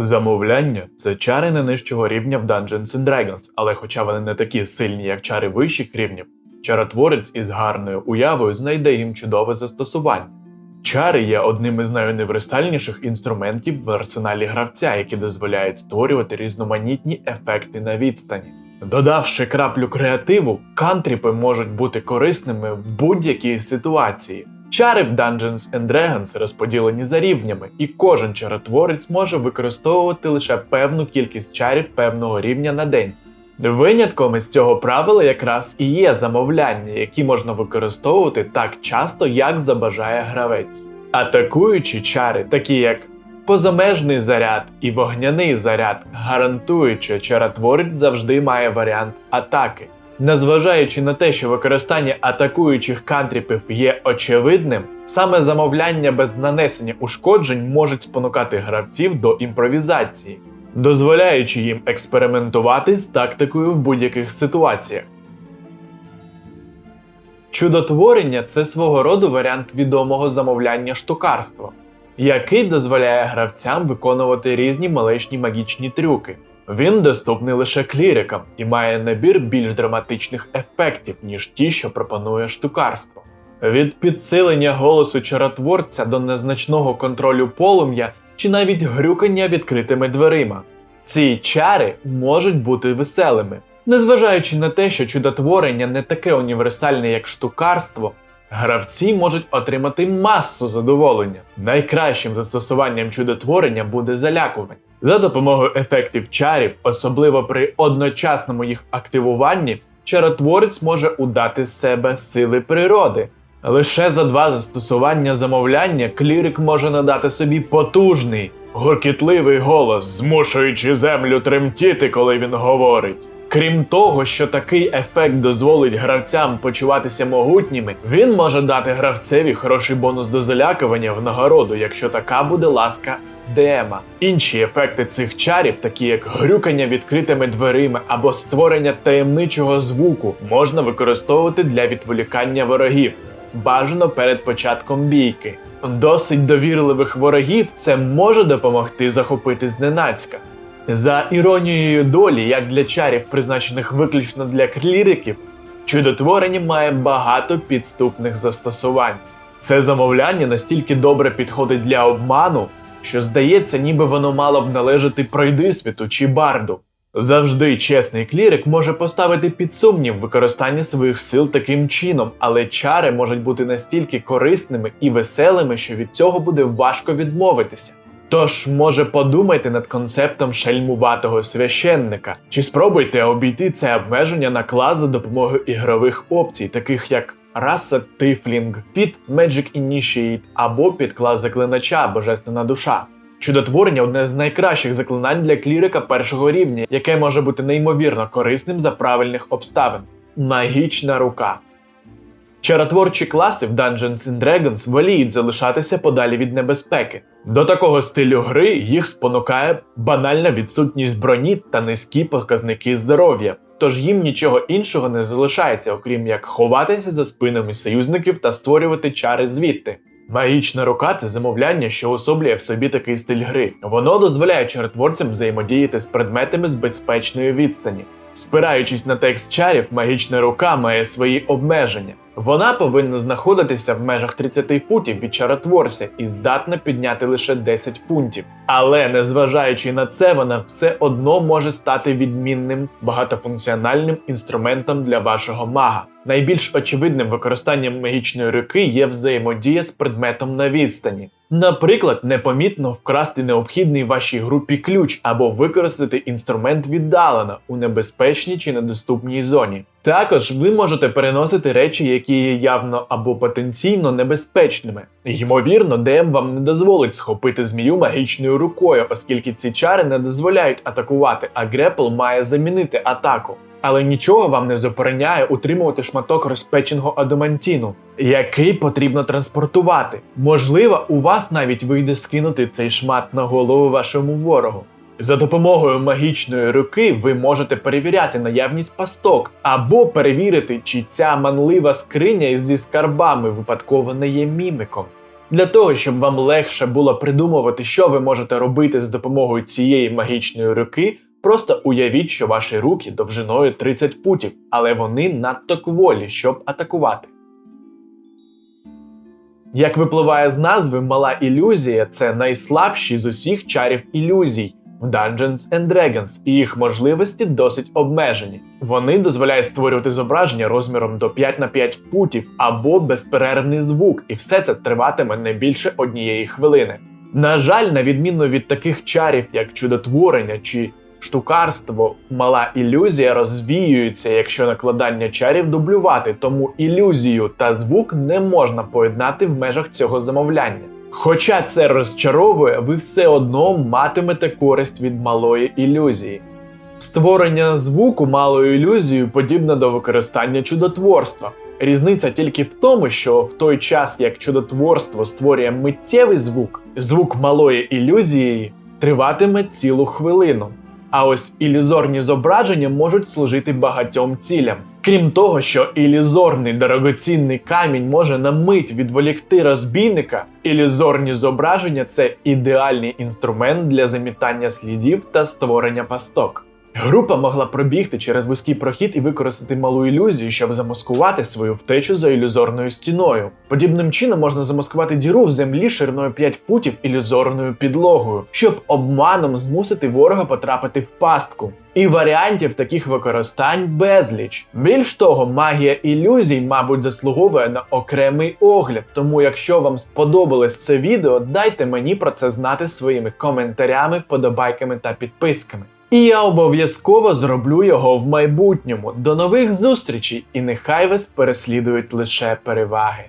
Замовляння це чари не нижчого рівня в Dungeons and Dragons, але хоча вони не такі сильні, як чари вищих рівнів, чаротворець із гарною уявою знайде їм чудове застосування. Чари є одним із найуніверсальніших інструментів в арсеналі гравця, які дозволяють створювати різноманітні ефекти на відстані. Додавши краплю креативу, кантріпи можуть бути корисними в будь-якій ситуації. Чари в Dungeons and Dragons розподілені за рівнями, і кожен чаротворець може використовувати лише певну кількість чарів певного рівня на день. Винятком із цього правила якраз і є замовляння, які можна використовувати так часто, як забажає гравець. Атакуючі чари, такі як позамежний заряд і вогняний заряд, гарантують, що чаротворець завжди має варіант атаки. Незважаючи на те, що використання атакуючих кантріпів є очевидним, саме замовляння без нанесення ушкоджень можуть спонукати гравців до імпровізації, дозволяючи їм експериментувати з тактикою в будь-яких ситуаціях. Чудотворення це свого роду варіант відомого замовляння штукарства, який дозволяє гравцям виконувати різні малечні магічні трюки. Він доступний лише клірикам і має набір більш драматичних ефектів, ніж ті, що пропонує штукарство. Від підсилення голосу чаротворця до незначного контролю полум'я чи навіть грюкання відкритими дверима. Ці чари можуть бути веселими. Незважаючи на те, що чудотворення не таке універсальне, як штукарство, гравці можуть отримати масу задоволення. Найкращим застосуванням чудотворення буде залякування. За допомогою ефектів чарів, особливо при одночасному їх активуванні, чаротворець може удати з себе сили природи. Лише за два застосування замовляння клірик може надати собі потужний, гуркітливий голос, змушуючи землю тремтіти, коли він говорить. Крім того, що такий ефект дозволить гравцям почуватися могутніми, він може дати гравцеві хороший бонус до залякування в нагороду, якщо така буде ласка Дема. Інші ефекти цих чарів, такі як грюкання відкритими дверима або створення таємничого звуку, можна використовувати для відволікання ворогів. Бажано перед початком бійки. Досить довірливих ворогів це може допомогти захопити зненацька. За іронією долі, як для чарів, призначених виключно для кліриків, чудотворення має багато підступних застосувань. Це замовляння настільки добре підходить для обману, що здається, ніби воно мало б належати пройдисвіту чи барду. Завжди чесний клірик може поставити під сумнів використання своїх сил таким чином, але чари можуть бути настільки корисними і веселими, що від цього буде важко відмовитися. Тож, може, подумайте над концептом шельмуватого священника, чи спробуйте обійти це обмеження на клас за допомогою ігрових опцій, таких як раса Тифлінг, Fit Magic Initiate або підклас заклинача Божественна душа. Чудотворення одне з найкращих заклинань для клірика першого рівня, яке може бути неймовірно корисним за правильних обставин. Магічна рука. Чаротворчі класи в Dungeons and Dragons воліють залишатися подалі від небезпеки. До такого стилю гри їх спонукає банальна відсутність броні та низькі показники здоров'я. Тож їм нічого іншого не залишається, окрім як ховатися за спинами союзників та створювати чари звідти. Магічна рука це замовляння, що особлює в собі такий стиль гри. Воно дозволяє чаротворцям взаємодіяти з предметами з безпечної відстані. Спираючись на текст чарів, магічна рука має свої обмеження. Вона повинна знаходитися в межах 30 футів від чаротворця і здатна підняти лише 10 фунтів. Але незважаючи на це, вона все одно може стати відмінним багатофункціональним інструментом для вашого мага. Найбільш очевидним використанням магічної руки є взаємодія з предметом на відстані. Наприклад, непомітно вкрасти необхідний вашій групі ключ або використати інструмент віддалено у небезпечній чи недоступній зоні. Також ви можете переносити речі, які є явно або потенційно небезпечними. Ймовірно, ДМ вам не дозволить схопити змію магічною рукою, оскільки ці чари не дозволяють атакувати, а грепл має замінити атаку. Але нічого вам не забороняє утримувати шматок розпеченого адамантіну, який потрібно транспортувати. Можливо, у вас навіть вийде скинути цей шмат на голову вашому ворогу. За допомогою магічної руки ви можете перевіряти наявність пасток або перевірити, чи ця манлива скриня зі скарбами випадково не є мімиком. Для того, щоб вам легше було придумувати, що ви можете робити з допомогою цієї магічної руки, просто уявіть, що ваші руки довжиною 30 футів, але вони надто кволі, щоб атакувати. Як випливає з назви, мала ілюзія це найслабші з усіх чарів ілюзій в Dungeons and Dragons, і їх можливості досить обмежені. Вони дозволяють створювати зображення розміром до 5 на 5 футів або безперервний звук, і все це триватиме не більше однієї хвилини. На жаль, на відміну від таких чарів, як чудотворення чи штукарство, мала ілюзія розвіюється, якщо накладання чарів дублювати, тому ілюзію та звук не можна поєднати в межах цього замовляння. Хоча це розчаровує, ви все одно матимете користь від малої ілюзії. Створення звуку малою ілюзією подібне до використання чудотворства. Різниця тільки в тому, що в той час, як чудотворство створює миттєвий звук, звук малої ілюзії триватиме цілу хвилину. А ось ілюзорні зображення можуть служити багатьом цілям. Крім того, що ілюзорний дорогоцінний камінь може на мить відволікти розбійника, ілюзорні зображення це ідеальний інструмент для замітання слідів та створення пасток. Група могла пробігти через вузький прохід і використати малу ілюзію, щоб замаскувати свою втечу за ілюзорною стіною. Подібним чином можна замаскувати діру в землі шириною 5 футів ілюзорною підлогою, щоб обманом змусити ворога потрапити в пастку. І варіантів таких використань безліч. Більш того, магія ілюзій, мабуть, заслуговує на окремий огляд. Тому, якщо вам сподобалось це відео, дайте мені про це знати своїми коментарями, вподобайками та підписками. І я обов'язково зроблю його в майбутньому. До нових зустрічей, і нехай вас переслідують лише переваги.